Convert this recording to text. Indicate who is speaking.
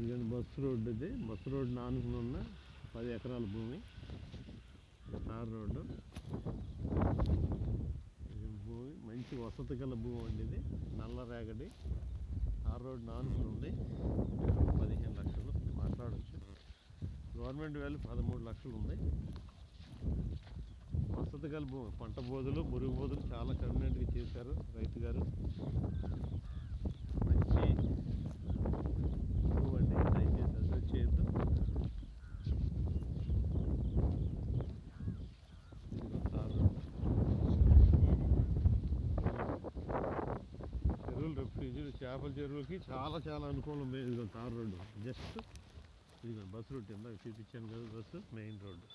Speaker 1: ఇదిగోండి bus road ఇది? Bus road ఆనుకుని ఉన్న పది ఎకరాల భూమి. Tar road. భూమి మంచి వసతి గల భూమి అండి ఇది. నల్ల రేగడి. తార్ రోడ్డు ఆనుకుని ఉంది. పదిహేను లక్షలు. మాట్లాడవచ్చు గవర్నమెంట్ వాల్యూ పదమూడు లక్షలు ఉంది. వసతి గల భూమి పంట బోధులు మురుగు బోధులు చాలా కన్వీనెంట్గా చేశారు రైతు గారు మంచి భూమి అండి దయచేసి అసలు చేయొద్దు ఇదిగో తార్ రోడ్డు. చెరువులు చేపల చెరువుకి చాలా చాలా అనుకూలం. ఇది తార్ రోడ్డు. జస్ట్ ఇది బస్ రూట్ ఇందాక చూపించాను కదా బస్సు మెయిన్ రోడ్డు.